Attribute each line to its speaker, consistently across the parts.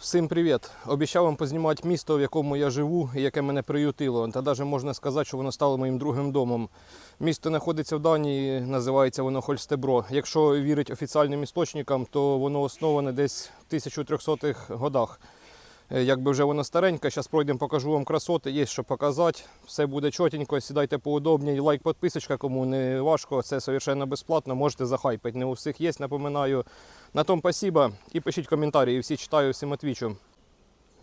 Speaker 1: Всім привіт! Обіцяв вам познімати місто, в якому я живу і яке мене приютило. Та навіть можна сказати, що воно стало моїм другим домом. Місто знаходиться в Данії, називається воно Хольстебро. Якщо вірить офіційним істочникам, то воно основане десь в 1300-х годах. Е, Якби вже воно стареньке, зараз пройдемо, покажу вам красоти, є що показати. Все буде чотенько, сідайте поудобніше. Лайк, підписочка, кому не важко, це совершенно безплатно, можете захайпити. Не у всіх є, напоминаю. На тому спасибо і пишіть коментарі, всі читаю, всім відвічу.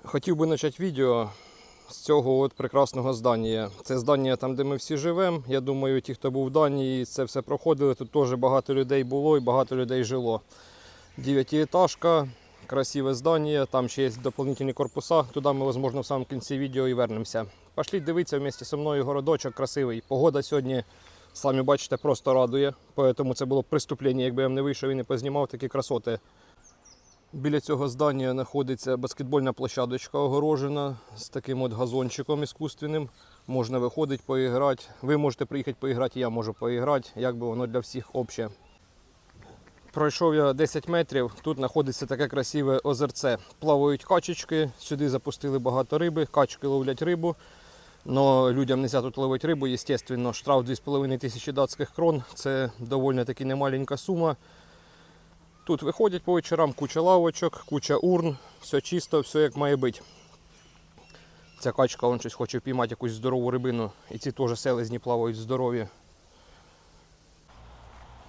Speaker 1: Хотів би почати відео з цього от прекрасного здання. Це здання там, де ми всі живемо. Я думаю, ті, хто був в Данії, це все проходили. Тут теж багато людей було і багато людей жило. Дев'ятиэтажка, красиве здання, там ще є дополнительні корпуса. Туди ми, можливо, в самому кінці відео і вернемося. Пошліть дивитися вместе зі мною городочок красивий. Погода сьогодні, самі бачите, просто радує. Тому це було б преступлення, якби я не вийшов і не познімав такі красоти. Біля цього здання знаходиться баскетбольна площадочка огорожена з таким от газончиком іскусственним. Можна виходити, поіграти. Ви можете приїхати поіграти, я можу поіграти, якби воно для всіх обще. Пройшов я 10 метрів, тут знаходиться таке красиве озерце. Плавають качечки, сюди запустили багато риби, качки ловлять рибу. Но людям не можна тут ловити рибу, звісно, штраф 2,5 тисячі датських крон. Це доволі таки немаленька сума. Тут виходять по вечорам куча лавочок, куча урн, все чисто, все як має бути. Ця качка вон щось хоче впіймати якусь здорову рибину, і ці теж селезні плавають здорові.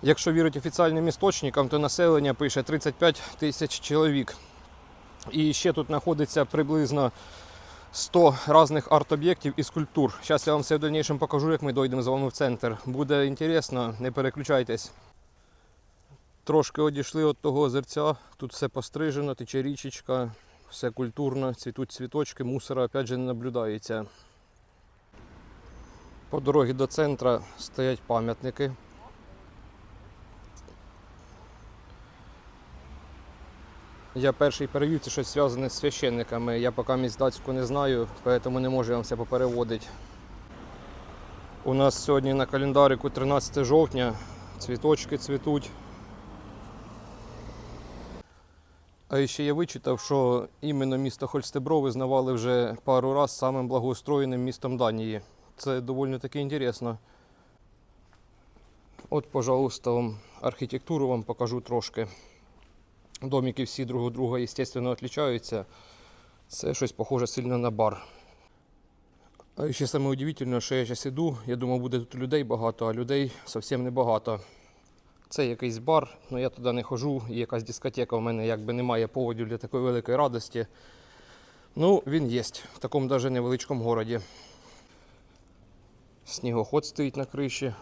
Speaker 1: Якщо вірити офіційним істочникам, то населення пише 35 тисяч чоловік. І ще тут знаходиться приблизно 100 різних арт-об'єктів і скульптур. Зараз я вам все в дальнішому покажу, як ми дійдемо з вами в центр. Буде інтересно, не переключайтесь. Трошки одійшли від того озерця. Тут все пострижено, тече річечка, все культурно, цвітуть цвіточки, мусора опять же не наблюдається. По дорозі до центра стоять пам'ятники. Я перший перевів, це щось зв'язане з священниками. Я поки місць датську не знаю, тому не можу вам все попереводити. У нас сьогодні на календарику 13 жовтня, цвіточки цвітуть. А ще я вичитав, що іменно місто Хольстебро визнавали вже пару разів самим благоустроєним містом Данії. Це доволі таки інтересно. От, пожалуйста, вам архітектуру вам покажу трошки. Домики всі друг у друга, звісно, відрізняються. Це щось похоже сильно на бар. А ще саме удивительне, що я зараз іду, я думав, буде тут людей багато, а людей зовсім небагато. Це якийсь бар, але я туди не ходжу, і якась дискотека у мене якби немає поводів для такої великої радості. Ну, він є в такому навіть невеличкому городі. Снігоход стоїть на криші.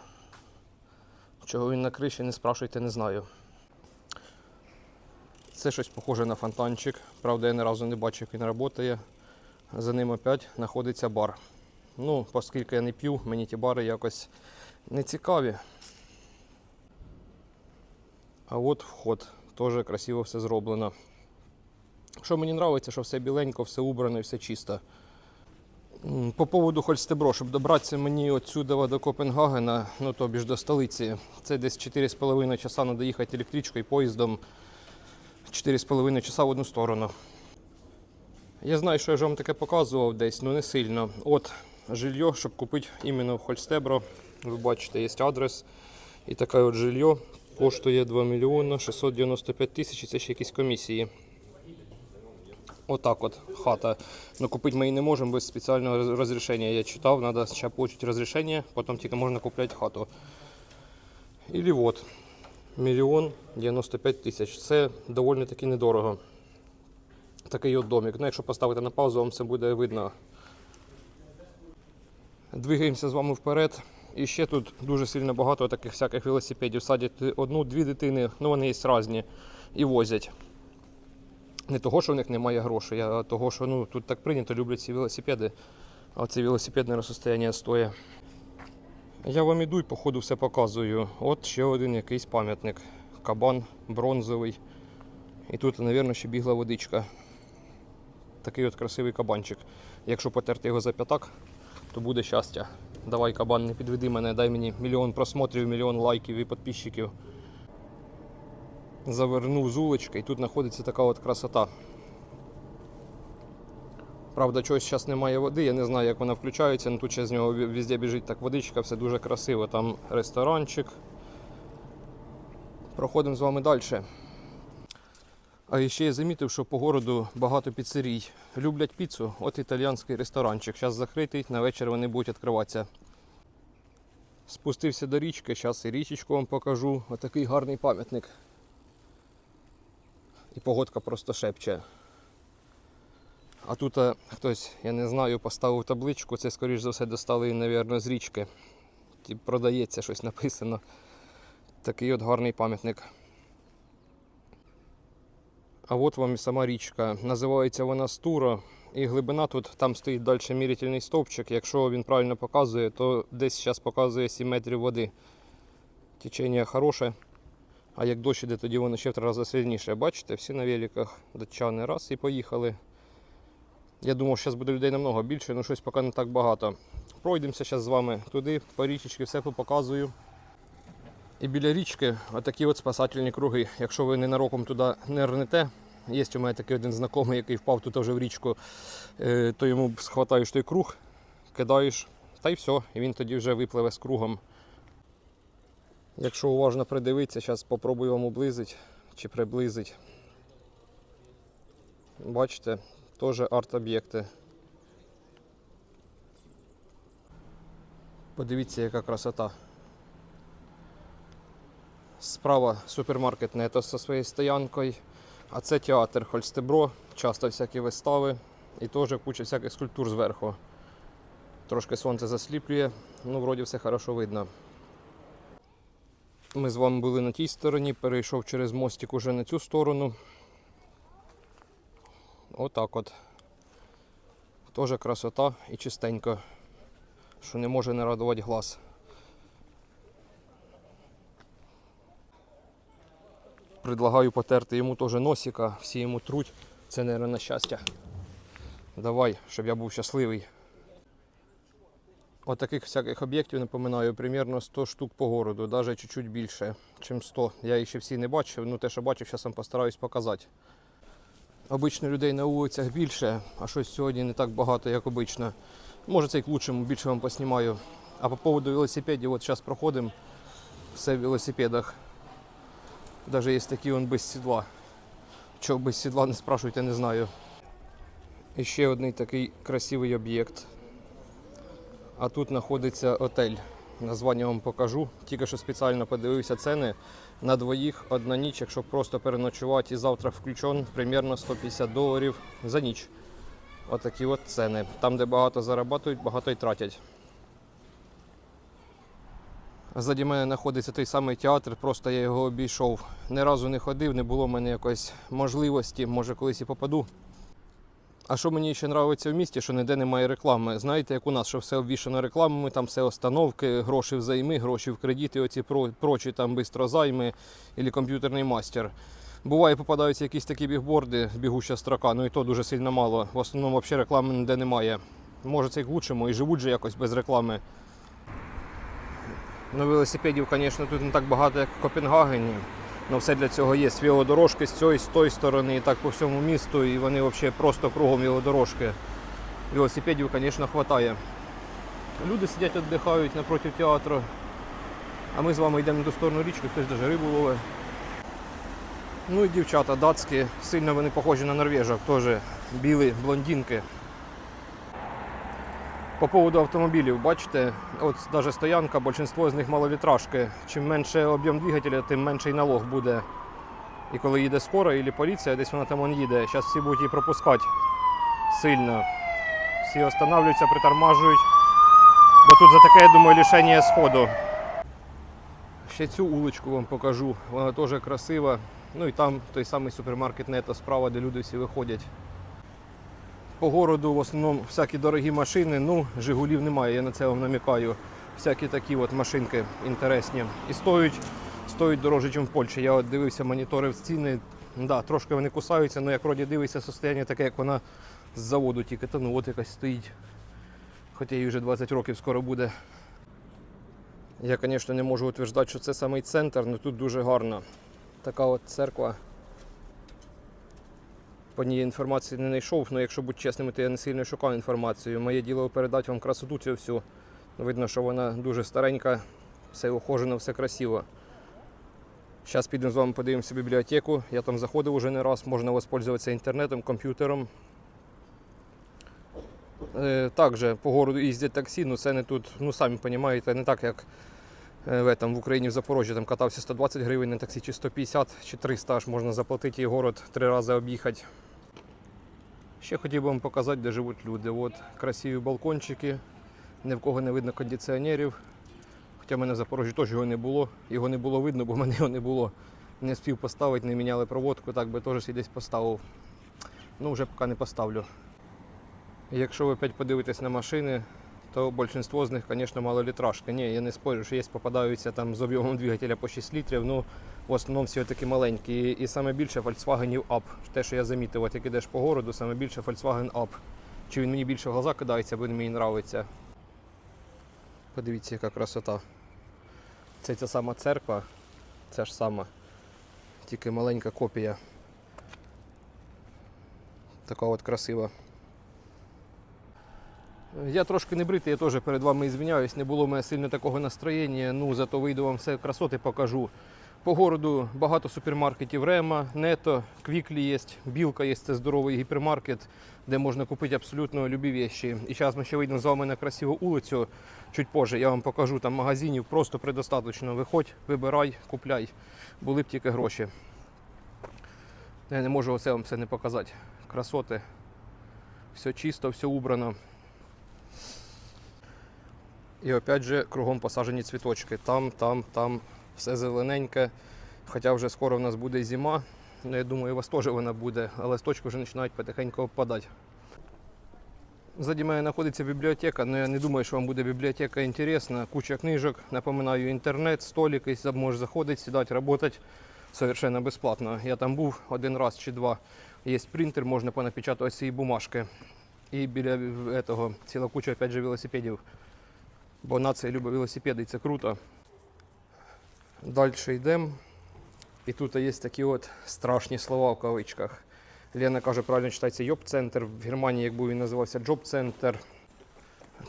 Speaker 1: Чого він на криші, не спрашуйте, не знаю. Це щось похоже на фонтанчик. Правда, я ні разу не бачив, як він працює. За ним опять знаходиться бар. Ну, оскільки я не п'ю, мені ті бари якось не цікаві. А от вход. Теж красиво все зроблено. Що мені подобається, що все біленько, все убрано і все чисто. По поводу Хольстебро, щоб добратися мені отсюди до Копенгагена, ну тобі ж до столиці, це десь 4,5 часа треба їхати електричкою, поїздом. 4,5 часа в одну сторону. Я знаю, що я вже вам таке показував десь, але не сильно. От жилье, щоб купити іменно в Хольстебро. Ви бачите, є адрес. І таке от жилье коштує 2 мільйони 695 тисяч і це ще якісь комісії. Отак от хата. Ну купити ми її не можемо без спеціального розрішення. Я читав, треба спочатку отримати розрішення, потім тільки можна купляти хату. Ілі от. Мільйон 95 тисяч. Це доволі таки недорого. Такий от домик. Ну, якщо поставити на паузу, вам все буде видно. Двигаємося з вами вперед. І ще тут дуже сильно багато таких всяких велосипедів. Садять одну-дві дитини, ну вони є різні, і возять. Не того, що в них немає грошей, а того, що ну, тут так прийнято, люблять ці велосипеди. А це велосипедне состояние стоїть. Я вам іду і по ходу все показую. От ще один якийсь пам'ятник. Кабан бронзовий. І тут, мабуть, ще бігла водичка. Такий от красивий кабанчик. Якщо потерти його за п'ятак, то буде щастя. Давай, кабан, не підведи мене, дай мені мільйон просмотрів, мільйон лайків і підписчиків. Завернув з улочки і тут знаходиться така от красота. Правда, чогось зараз немає води, я не знаю, як вона включається, але тут ще з нього везде біжить так водичка, все дуже красиво. Там ресторанчик. Проходимо з вами далі. А ще я замітив, що по городу багато піцерій. Люблять піцу, от італіянський ресторанчик. Зараз закритий, на вечір вони будуть відкриватися. Спустився до річки, зараз і річечку вам покажу. Отакий гарний пам'ятник. І погодка просто шепче. А тут е, хтось, я не знаю, поставив табличку, це скоріш за все достали, мабуть, з річки. Ті продається щось написано. Такий от гарний пам'ятник. А от вам і сама річка. Називається вона Стура. І глибина тут там стоїть далі мірятельний стовпчик. Якщо він правильно показує, то десь зараз показує 7 метрів води. Течення хороше. А як дощ іде, тоді воно ще в три рази сильніше. Бачите, всі на великах датчани раз і поїхали. Я думав, що зараз буде людей намного більше, але щось поки не так багато. Пройдемося зараз з вами туди, по річечці, все показую. І біля річки отакі от спасательні круги. Якщо ви ненароком туди не рнете, є у мене такий один знайомий, який впав тут вже в річку, е, то йому схватаєш той круг, кидаєш, та й все, і він тоді вже випливе з кругом. Якщо уважно придивитися, зараз спробую вам облизити чи приблизити. Бачите, теж арт-об'єкти. Подивіться, яка красота. Справа супермаркет Нетос зі своєю стоянкою, а це театр Хольстебро, часто всякі вистави і теж куча всяких скульптур зверху. Трошки сонце засліплює, ну вроді все хорошо видно. Ми з вами були на тій стороні, перейшов через мостик уже на цю сторону. Отак от. Теж красота і чистенько, що не може не радувати глаз. Предлагаю потерти йому теж носика, всі йому труть. Це, мабуть, на щастя. Давай, щоб я був щасливий. От таких всяких об'єктів, напоминаю, примерно 100 штук по городу, навіть чуть-чуть більше, ніж 100. Я їх ще всі не бачив, ну те, що бачив, зараз вам постараюсь показати. Обично людей на вулицях більше, а щось сьогодні не так багато, як обично. Може це і к лучшому, більше вам поснімаю. А по поводу велосипедів, от зараз проходимо, все в велосипедах. Даже є такі он без сідла. Чого без сідла не спрашуйте, не знаю. І ще один такий красивий об'єкт. А тут знаходиться отель. Названня вам покажу. Тільки що спеціально подивився ціни. На двоїх одна ніч, якщо просто переночувати і завтра включен, примерно 150 доларів за ніч. Отакі от ціни. Там, де багато зарабатують, багато й тратять. Ззаді мене знаходиться той самий театр, просто я його обійшов. Ні разу не ходив, не було в мене якоїсь можливості, може колись і попаду. А що мені ще подобається в місті, що ніде немає реклами. Знаєте, як у нас, що все обвішано рекламами, там все остановки, гроші взайми, гроші в кредити, оці про- прочі там бистрозайми або комп'ютерний мастер. Буває, попадаються якісь такі бігборди, бігуща строка, ну і то дуже сильно мало. В основному взагалі реклами ніде немає. Може це к лучшому, і живуть же якось без реклами. Ну, велосипедів, звісно, тут не так багато, як в Копенгагені. Ну, все для цього є велодорожки з цієї з тої сторони, і так по всьому місту, і вони взагалі просто кругом велодорожки. Велосипедів, звісно, вистачає. Люди сидять, віддихають напроти театру. А ми з вами йдемо на ту сторону річки, хтось навіть рибу ловить. Ну і дівчата датські, сильно вони похожі на норвежок, теж білі блондинки. По поводу автомобілів, бачите, от навіть стоянка, більшість з них малолітражки. Чим менше об'єм двигателя, тим менший налог буде. І коли їде скоро, або поліція, десь вона там вон їде. Зараз всі будуть її пропускати сильно. Всі останавливаються, притормажують. Бо тут за таке, я думаю, лишення сходу. Ще цю уличку вам покажу. Вона теж красива. Ну і там той самий супермаркет Нето справа, де люди всі виходять. По городу в основному всякі дорогі машини, ну, Жигулів немає, я на це вам намікаю. Всякі такі от машинки інтересні. І стоять, стоять дорожче, ніж в Польщі. Я от дивився, моніторив ціни. Да, трошки вони кусаються, але як вроді дивишся, состояння таке, як вона з заводу тільки, та ну от якась стоїть. Хоча їй вже 20 років скоро буде. Я, звісно, не можу утверджувати, що це самий центр, але тут дуже гарно. Така от церква. По ній інформації не знайшов. Ну, якщо бути чесним, то я не сильно шукав інформацію. Моє діло передати вам красоту цю всю. Видно, що вона дуже старенька, все ухожено, все красиво. Зараз підемо з вами подивимося бібліотеку. Я там заходив уже не раз, можна воспользуватися інтернетом, комп'ютером. Е, Також по городу їздять таксі, ну це не тут, ну самі розумієте, не так як в, этом, в Україні в Запорожжі там катався 120 гривень на таксі, чи 150, чи 300 аж можна заплатити і город три рази об'їхати. Ще хотів би вам показати, де живуть люди. От красиві балкончики, ні в кого не видно кондиціонерів. Хоча в мене в Запорожжі теж його не було. Його не було видно, бо в мене його не було. Не спів поставити, не міняли проводку, так би теж десь поставив. Ну, вже поки не поставлю. Якщо ви опять подивитесь на машини, то більшість з них, звісно, малолітражки. Ні, я не спорю, що є попадаються там з об'ємом двигателя по 6 літрів, ну в основному всі такі маленькі. І саме більше Volkswagen Up. Те, що я замітив, от як ідеш по городу, саме більше Volkswagen Up. Чи він мені більше в глаза кидається, бо він мені подобається. Подивіться, яка красота. Це ця сама церква, ця ж сама, тільки маленька копія. Така от красива. Я трошки не бритий, я теж перед вами ізвиняюсь, не було в мене сильно такого настроєння, ну зато вийду вам все красоти покажу. По городу багато супермаркетів Рема, Нето, Квіклі є, Білка є, це здоровий гіпермаркет, де можна купити абсолютно любі речі. І зараз ми ще вийдемо з вами на красиву вулицю. Чуть позже я вам покажу там магазинів, просто предостаточно. Виходь, вибирай, купляй. Були б тільки гроші. Я не можу оце вам все не показати. Красоти. Все чисто, все убрано. І опять же кругом посаджені цвіточки. Там, там, там все зелененьке. Хоча вже скоро в нас буде зима. Ну, я думаю, у вас теж вона буде, а листочки вже починають потихеньку опадати. Ззаді мене знаходиться бібліотека, але я не думаю, що вам буде бібліотека інтересна. Куча книжок, напоминаю, інтернет, столик, якийсь можеш заходити, сідати, працювати совершенно безплатно. Я там був один раз чи два. Є принтер, можна понапечатати ці бумажки. І біля этого ціла куча опять же велосипедів. Бо нація любить велосипеди, і це круто. Далі йдемо. І тут є такі от страшні слова в кавичках. Лена каже, правильно читається йоб-центр. В Германії, якби він називався джоб-центр.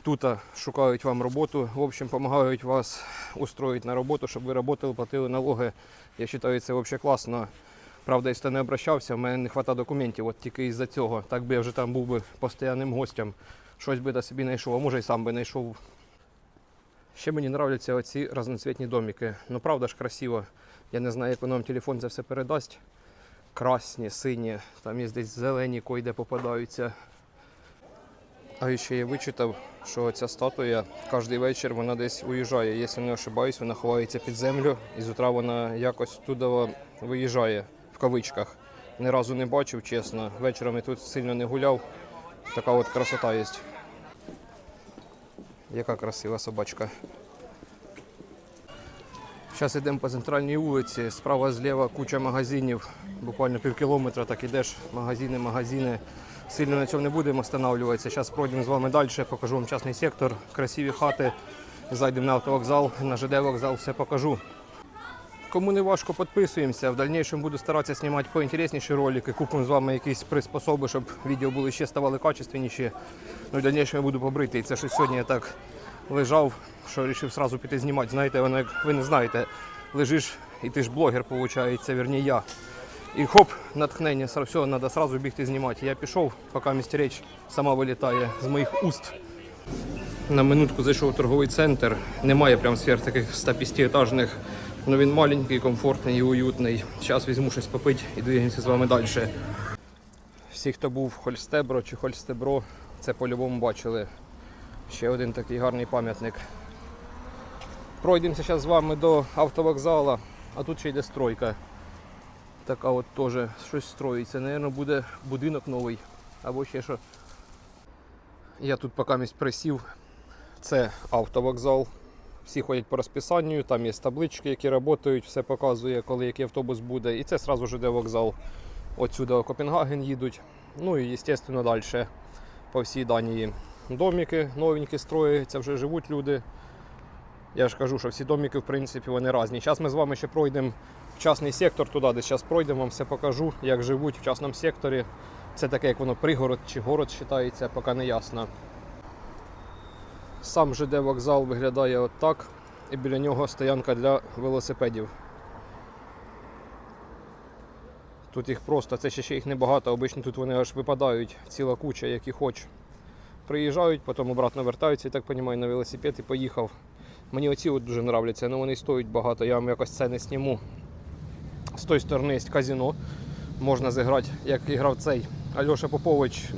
Speaker 1: Тут шукають вам роботу. В общем, допомагають вас устроїти на роботу, щоб ви працювали, платили налоги. Я вважаю, це взагалі класно. Правда, якщо не обращався, в мене не вистачає документів, от тільки із-за цього. Так би я вже там був би постійним гостем. Щось би до собі знайшов, а може і сам би знайшов. Ще мені подобаються оці разноцвітні домики. Ну правда ж красиво. Я не знаю, як воно вам телефон це все передасть. Красні, сині, там є десь зелені, койде попадаються. А ще я вичитав, що ця статуя кожен вечір вона десь уїжджає. Якщо не ошибаюсь, вона ховається під землю і з утра вона якось туди виїжджає в кавичках. Ні разу не бачив, чесно. Вечором я тут сильно не гуляв. Така от красота є. Яка красива собачка. Зараз йдемо по центральній вулиці, справа зліва куча магазинів, буквально пів кілометра так ідеш, магазини, магазини. Сильно на цьому не будемо встановлюватися. Зараз пройдемо з вами далі, покажу вам частний сектор, красиві хати. Зайдемо на автовокзал, на ЖД вокзал, все покажу. Кому не важко, підписуємося. В дальнейшем буду старатися знімати поінтересніші ролики. Купимо з вами якісь приспособи, щоб відео були ще ставали качественніші. Ну і в дальнейшем я буду побритий. Це щось сьогодні я так лежав, що вирішив одразу піти знімати. Знаєте, воно як ви не знаєте, лежиш і ти ж блогер, виходить, вірні я. І хоп, натхнення, все, треба одразу бігти знімати. Я пішов, поки місті річ сама вилітає з моїх уст. На минутку зайшов в торговий центр. Немає прям сфер таких 150-етажних. Ну він маленький, комфортний і уютний. Зараз візьму щось попити і двигаємося з вами далі. Всі, хто був в Хольстебро чи Хольстебро, це по-любому бачили. Ще один такий гарний пам'ятник. Пройдемося зараз з вами до автовокзала, а тут ще йде стройка. Така от теж щось строїться. Наверно, буде будинок новий або ще що. Я тут поки місць присів. Це автовокзал. Всі ходять по розписанню, там є таблички, які працюють, все показує, коли який автобус буде. І це одразу ж йде вокзал. Отсюди в Копенгаген їдуть. Ну і, звісно, далі по всій Данії. Домики новенькі строяться, вже живуть люди. Я ж кажу, що всі домики, в принципі, вони різні. Зараз ми з вами ще пройдемо в частний сектор туди, де зараз пройдемо, вам все покажу, як живуть в частному секторі. Це таке, як воно пригород чи город вважається, поки не ясно. Сам ЖД вокзал виглядає отак. І біля нього стоянка для велосипедів. Тут їх просто, це ще, їх небагато, обично тут вони аж випадають, ціла куча, які хоч. Приїжджають, потім обратно вертаються, я так розумію, на велосипед і поїхав. Мені оці от дуже нравляться, але вони стоять багато, я вам якось це не сніму. З тої сторони є казино, можна зіграти, як і грав цей. Альоша Попович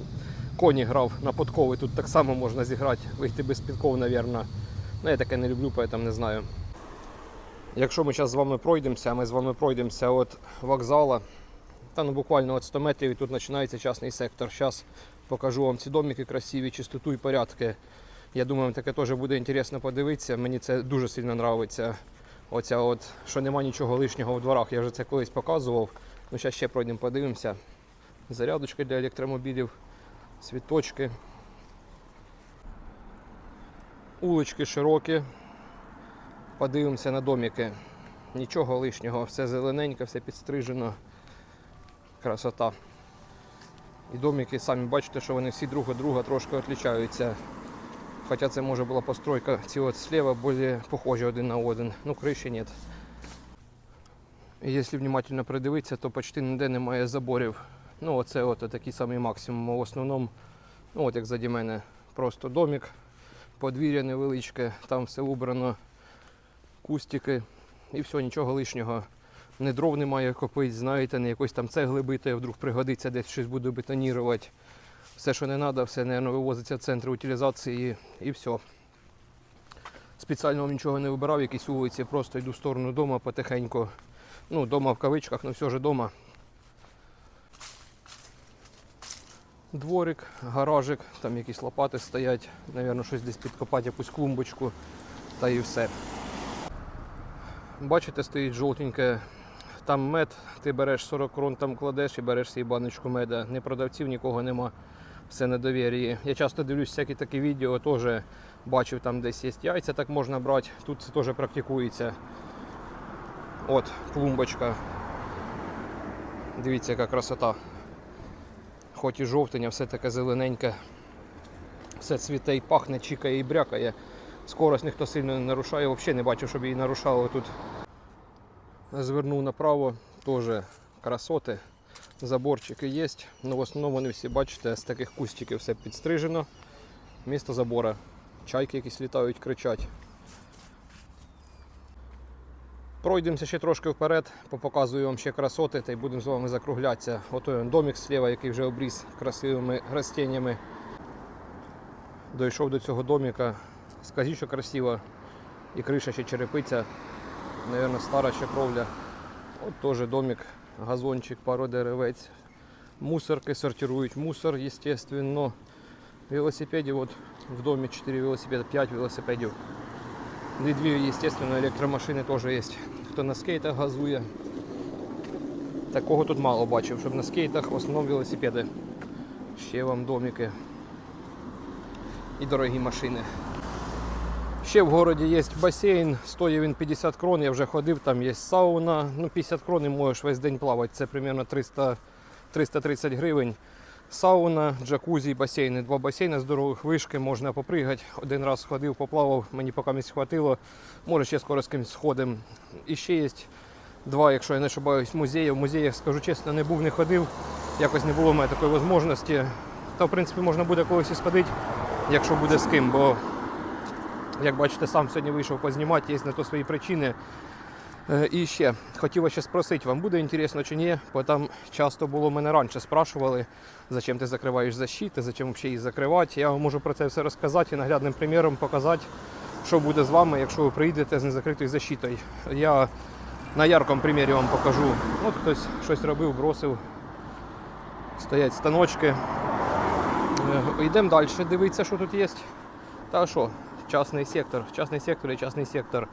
Speaker 1: коні грав на подкови, тут так само можна зіграти, вийти без підков, мабуть. Ну, я таке не люблю, поэтому не знаю. Якщо ми зараз з вами пройдемося, ми з вами пройдемося от вокзала, та ну буквально от 100 метрів і тут починається частний сектор. Зараз покажу вам ці домики красиві, чистоту і порядки. Я думаю, таке теж буде інтересно подивитися. Мені це дуже сильно подобається. Оця от, що нема нічого лишнього у дворах. Я вже це колись показував. Ну, зараз ще пройдемо, подивимося. Зарядочки для електромобілів, світочки. Улочки широкі. Подивимося на домики. Нічого лишнього, все зелененьке, все підстрижено. Красота. І домики, самі бачите, що вони всі друг від друга трошки відрізняються. Хоча це може була постройка ці от слева більш похожі один на один. Ну, криші нет. І якщо внимательно придивитися, то почти ніде немає заборів. Ну, оце от такий самий максимум. В основному, ну от як заді мене, просто домик, подвір'я невеличке, там все убрано, кустики і все, нічого лишнього. Не дров немає копить, знаєте, не якось там цегли бити, вдруг пригодиться, десь щось буду бетонірувати. Все, що не треба, все, мабуть, вивозиться в центри утилізації і все. Спеціально вам нічого не вибирав, якісь вулиці, просто йду в сторону дому потихеньку. Ну, дома в кавичках, але все ж дома. Дворик, гаражик, там якісь лопати стоять, Навірно, щось десь підкопати, якусь клумбочку та і все. Бачите, стоїть жовтеньке, там мед, ти береш 40 крон, там кладеш і береш свій баночку меда. Не продавців, нікого нема, все на довір'ї. Я часто дивлюсь всякі такі відео, теж бачив там десь є яйця, так можна брати. Тут це теж практикується. От, клумбочка. Дивіться, яка красота. Хоч і жовтень, а все таке зелененьке. Все цвіте і пахне, чікає і брякає. Скорость ніхто сильно не нарушає, взагалі не бачив, щоб її нарушало тут. Звернув направо, теж красоти. Заборчики є. Ну, в основному вони всі, бачите, з таких кустиків все підстрижено. Місто забора. Чайки якісь літають, кричать. Пройдемося ще трошки вперед, показую вам ще красоти та й будемо з вами закруглятися. Ото домик зліва, який вже обріз красивими растіннями. Дійшов до цього домика. Скажіть, що красиво. І криша ще черепиця. Наверное, стара ще кровля. От теж домик, газончик, пару деревець. Мусорки сортирують мусор, естественно. Велосипедів от в домі 4 велосипеда, 5 велосипедів. Дві, естественно, електромашини теж є. Хто на скейтах газує. Такого тут мало бачив, щоб на скейтах в основному велосипеди. Ще вам домики. І дорогі машини. Ще в городі є басейн, стоїть він 50 крон, я вже ходив, там є сауна. Ну, 50 крон і можеш весь день плавати. Це приблизно 300, 330 гривень. Сауна, джакузі, басейни. Два басейни здорових вишки, можна попригати. Один раз ходив, поплавав, мені поки місць хватило. Може ще скоро з кимось сходимо. І ще є два, якщо я не ошибаюсь, музеї. В музеях, скажу чесно, не був, не ходив. Якось не було в мене такої можливості. Та в принципі можна буде колись і сходити, якщо буде з ким. Бо як бачите, сам сьогодні вийшов познімати, є на то свої причини. Е, І ще хотів ще спросити, вам буде інтересно чи ні, бо там часто було мене раніше спрашували, зачем ти закриваєш защити, зачем взагалі її закривати. Я вам можу про це все розказати і наглядним приміром показати, що буде з вами, якщо ви приїдете з незакритою защитою. Я на яркому примірі вам покажу. От хтось щось робив, бросив, стоять станочки. Е, Йдемо далі, дивитися, що тут є. Та що, частний сектор, частний сектор і частний сектор.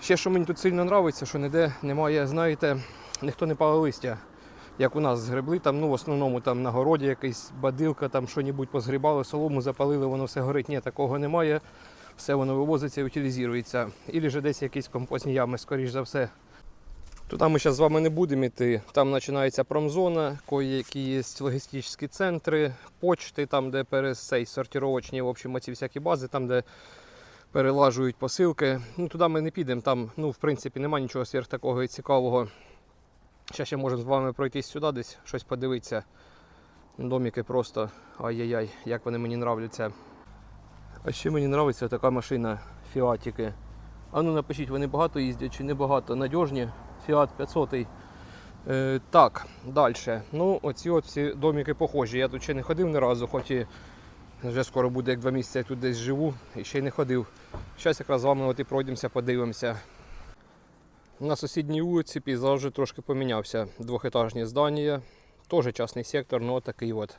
Speaker 1: Ще що мені тут сильно подобається, що ніде немає, знаєте, ніхто не палив листя. Як у нас згребли, там, ну, в основному там на городі якась бадилка, там що-небудь позгрібали, солому запалили, воно все горить. Ні, такого немає. все воно вивозиться і утилізується. Ілі же десь якісь компостні ями, скоріш за все. Туди ми зараз з вами не будемо йти. Там починається промзона, кої-які є логістичні центри, почти, там, де пересей сортировочні, в общем, ці всякі бази, там, де перелажують посилки. Ну, туди ми не підемо, там, ну, в принципі, немає нічого сверх такого і цікавого. Ще ще можемо з вами пройтись сюди десь, щось подивитися. Доміки просто ай-яй-яй, як вони мені нравляться. А ще мені подобається така машина Фіатіки. А ну напишіть, вони багато їздять чи не багато. Надіжні. Fiat 500. Е, так, далі. Ну, оці от всі доміки похожі. Я тут ще не ходив ні разу, хоч і вже скоро буде як два місяці, я тут десь живу і ще й не ходив. Зараз якраз з вами от і пройдемося, подивимося. На сусідній вулиці пейзаж вже трошки помінявся. Двохетажні здання, теж частний сектор, ну такий от.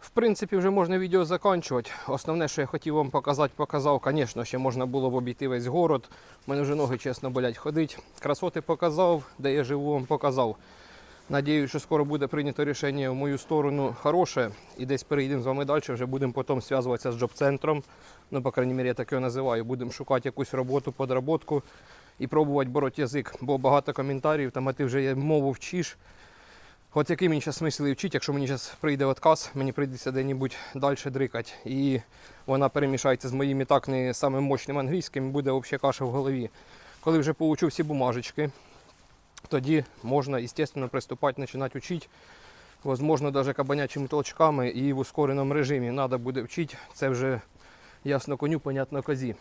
Speaker 1: В принципі, вже можна відео закінчувати. Основне, що я хотів вам показати, показав. Звісно, ще можна було б обійти весь город. У мене вже ноги, чесно, болять ходить. Красоти показав, де я живу, вам показав. Надіюсь, що скоро буде прийнято рішення в мою сторону хороше. І десь перейдемо з вами далі, вже будемо потім зв'язуватися з джоб-центром. Ну, по крайній мірі, я так його називаю. Будемо шукати якусь роботу, подработку і пробувати бороти язик. Бо багато коментарів, там, а ти вже мову вчиш. От який мені зараз смисл її вчити, якщо мені зараз прийде отказ, мені прийдеться де-небудь далі дрикати. І вона перемішається з моїм так не самим мощним англійським, буде взагалі каша в голові. Коли вже получу всі бумажечки, тоді можна, звісно, приступати, починати вчити. Возможно, навіть кабанячими толчками і в ускореному режимі треба буде вчити. Це вже ясно коню, понятно козі.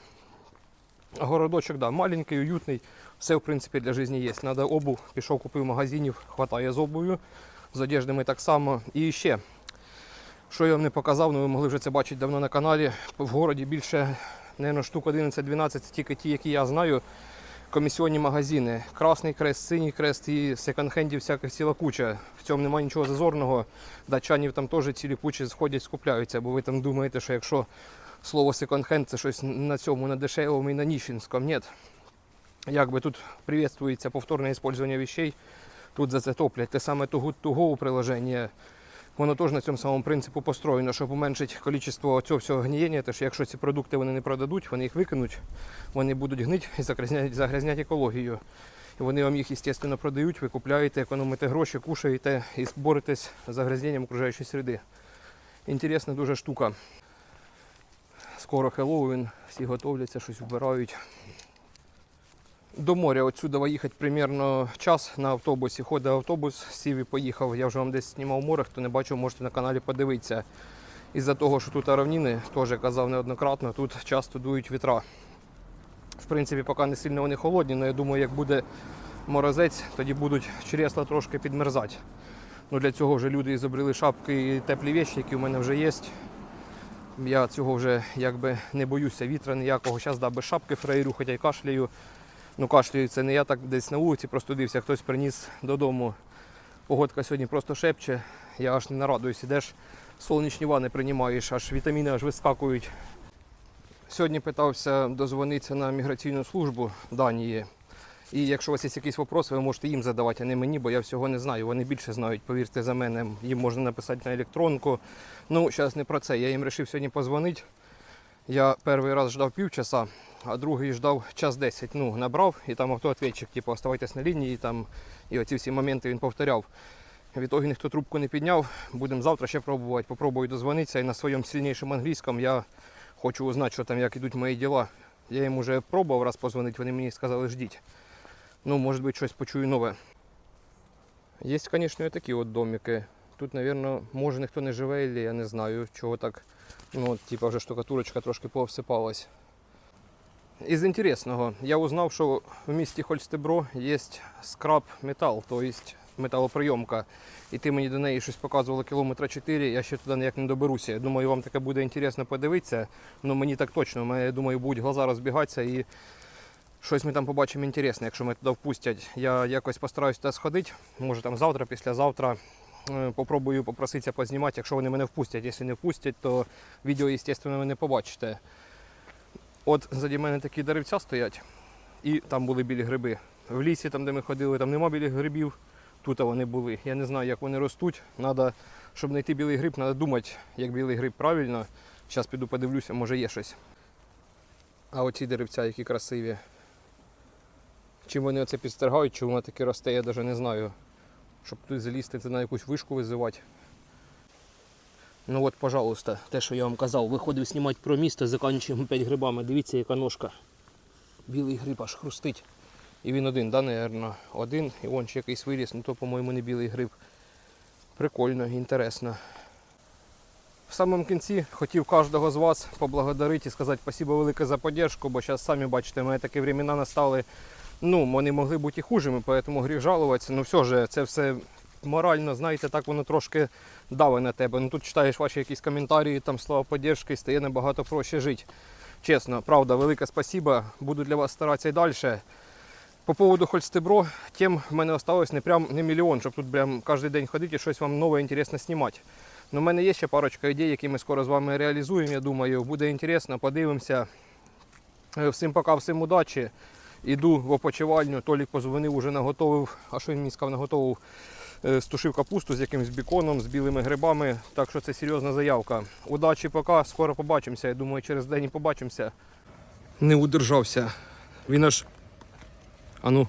Speaker 1: Городочок, да, маленький, уютний, все в принципі для життя є. Надо обув, пішов, купив магазинів, хватає з обув'ю, з одеждами так само. І ще, що я вам не показав, ну ви могли вже це бачити давно на каналі. В городі більше, мабуть, штук 11-12, тільки ті, які я знаю. Комісіонні магазини. Красний крест, синій крест і секонд-хендів всяких ціла куча. В цьому немає нічого зазорного. Датчанів там теж цілі кучі сходять, скупляються, бо ви там думаєте, що якщо слово секонд-хенд це щось на цьому, на дешевому і на ніщенському. Ні. Якби тут приветствується повторне використання вещей, тут за це топлять. Те саме Too Good To Go приложення, воно теж на цьому самому принципу построєно, щоб уменшити кількість цього всього гнієння. Тож якщо ці продукти вони не продадуть, вони їх викинуть, вони будуть гнити і загрязнять, загрязнять екологію. І вони вам їх, звісно, продають, ви купляєте, економите гроші, кушаєте і боретесь з загрязненням окружаючої середи. Інтересна дуже штука. Скоро Хеллоуін, всі готовляться, щось вбирають. До моря отсюда їхати примерно час на автобусі. Ходить автобус, сів і поїхав. Я вже вам десь знімав море, хто не бачив, можете на каналі подивитися. Із-за того, що тут равніни, теж казав неоднократно, тут часто дують вітра. В принципі, поки не сильно вони холодні, але я думаю, як буде морозець, тоді будуть чресла трошки підмерзати. Ну, для цього вже люди ізобрели шапки і теплі вещі, які в мене вже є. Я цього вже якби не боюся вітра ніякого. Зараз да, шапки фраєру, хоча й кашляю. Ну, кашляю це не я так десь на вулиці, просто дивився, хтось приніс додому. Погодка сьогодні просто шепче, я аж не нарадуюсь, ідеш, сонячні вани приймаєш, аж вітаміни аж вискакують. Сьогодні питався дозвонитися на міграційну службу Данії. І якщо у вас є якісь питання, ви можете їм задавати, а не мені, бо я всього не знаю. Вони більше знають, повірте за мене. Їм можна написати на електронку. Ну, зараз не про це. Я їм вирішив сьогодні позвонити. Я перший раз ждав півчаса, а другий ждав час 10. Ну, набрав і там автоответчик, типу, оставайтесь на лінії, там, і оці всі моменти він повторяв. В ітогі ніхто трубку не підняв. Будемо завтра ще пробувати. Попробую дозвонитися і на своєму сильнішому англійському я хочу узнати, що там, як ідуть мої діла. Я їм вже пробував раз позвонити, вони мені сказали, ждіть. Ну, може бути, щось почую нове. Є, звісно, і такі от домики. Тут, мабуть, може ніхто не живе, я не знаю, чого так. Ну, от, типа вже штукатурочка трошки повсипалась. Із інтересного, я узнав, що в місті Хольстебро є скраб метал, тобто металоприйомка. І ти мені до неї щось показувала кілометра 4, я ще туди ніяк не доберуся. Я думаю, вам таке буде інтересно подивитися. Ну мені так точно. Мене, я думаю, будуть глаза розбігатися і щось ми там побачимо інтересне, якщо ми туди впустять. Я якось постараюсь туди сходити. Може там завтра, післязавтра. Е, Попробую попроситися познімати, якщо вони мене впустять. Якщо не впустять, то відео, звісно, ви не побачите. От заді мене такі деревця стоять, і там були білі гриби. В лісі, там, де ми ходили, там нема білих грибів. Тут вони були. Я не знаю, як вони ростуть. Надо, щоб знайти білий гриб, треба думати, як білий гриб правильно. Зараз піду подивлюся, може є щось. А оці деревця, які красиві. Чим вони оце підстерігають, чи воно таке росте, я навіть не знаю. Щоб тут залізти, це на якусь вишку визивати. Ну от, пожалуйста, те, що я вам казав, виходив знімати про місто, закінчуємо 5 грибами. Дивіться, яка ножка. Білий гриб аж хрустить. І він один, да, наверно? Один, і вон ще якийсь виріс, ну то, по-моєму, не білий гриб. Прикольно, інтересно. В самому кінці хотів кожного з вас поблагодарити і сказати спасибо велике за поддержку, бо зараз самі бачите, ми такі времена настали. Ну, вони могли бути і хужими, тому гріх жалуватися. Ну все ж, це все морально, знаєте, так воно трошки давить на тебе. Ну тут читаєш ваші якісь коментарі, там слова поддержки, стає набагато проще жити. Чесно, правда, велике спасибо. Буду для вас старатися і далі. По поводу Хольстебро, тем в мене осталось не прям не мільйон, щоб тут прям кожен день ходити і щось вам нове інтересне знімати. Ну, в мене є ще парочка ідей, які ми скоро з вами реалізуємо. Я думаю, буде інтересно, подивимося. Е, Всім пока, всім удачі. Іду в опочивальню. Толік позвонив, уже наготовив. А що він мені сказав, наготовив? Е, Стушив капусту з якимось біконом, з білими грибами. Так що це серйозна заявка. Удачі, пока, скоро побачимося. Я думаю, через день і побачимося. Не удержався. Він аж. Ану.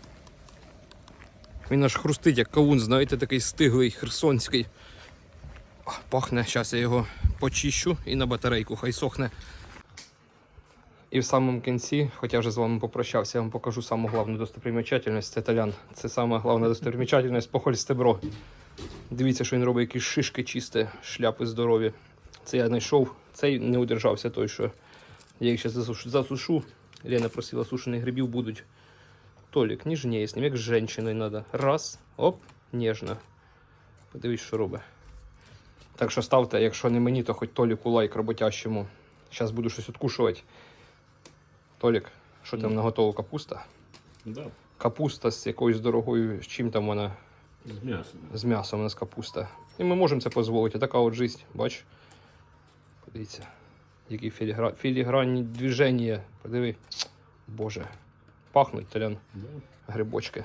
Speaker 1: Він аж хрустить, як кавун, знаєте, такий стиглий, херсонський. Пахне, зараз я його почищу і на батарейку, хай сохне. І в самому кінці, хоча вже з вами попрощався, я вам покажу саму головну достопримічательність. Це талян. Це сама головна достопримічательність по Хольстебро. Дивіться, що він робить якісь шишки чисті, шляпи здорові. Це я знайшов. Цей не удержався той, що я їх зараз засушу. Лена просила, сушених грибів будуть. Толік, ніжніє з ним, як з жінкою треба. Раз, оп, ніжно. Подивись, що робить. Так що ставте, якщо не мені, то хоч Толіку лайк роботящому. Зараз буду щось откушувати. Толік, що там наготово капуста?
Speaker 2: Да,
Speaker 1: Капуста з якоюсь дорогою, з чим там вона,
Speaker 2: з м'ясом.
Speaker 1: з м'ясом у нас капуста. І ми можемо це дозволити. Така от жизнь, бач. Подивіться, які філігра... філігранні движення. Подиви. Боже. Пахнуть талян
Speaker 2: Да.
Speaker 1: грибочки.